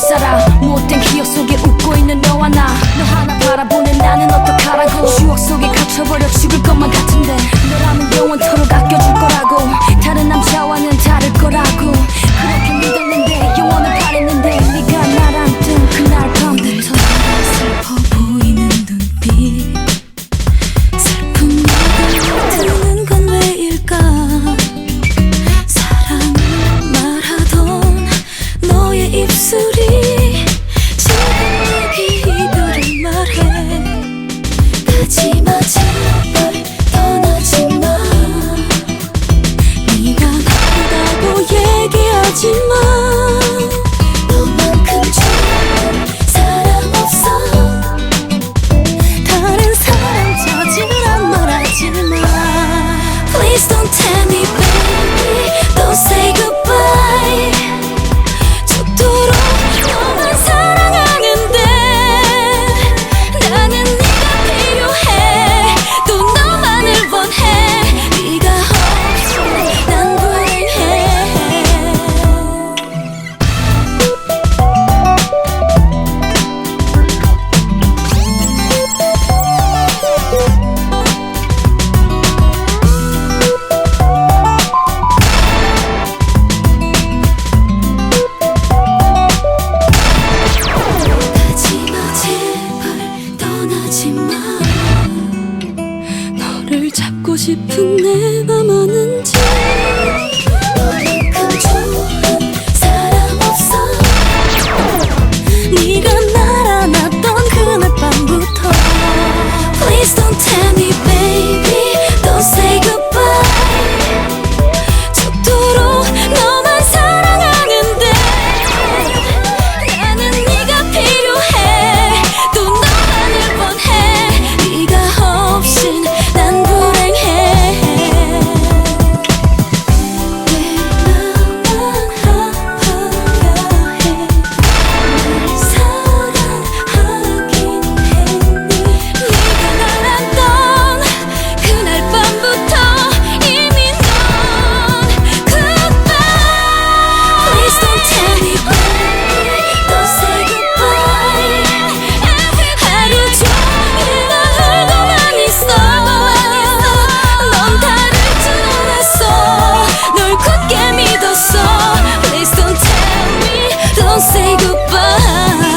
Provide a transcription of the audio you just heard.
살아. 못된 기억 속에 웃고 있는 너와 나너 하나 바라보는 나는 어떡하라고. 추억 속에 갇혀버려 죽을 것만 같아. Please don't 너를 잡고 싶은 내 맘 안에 say goodbye.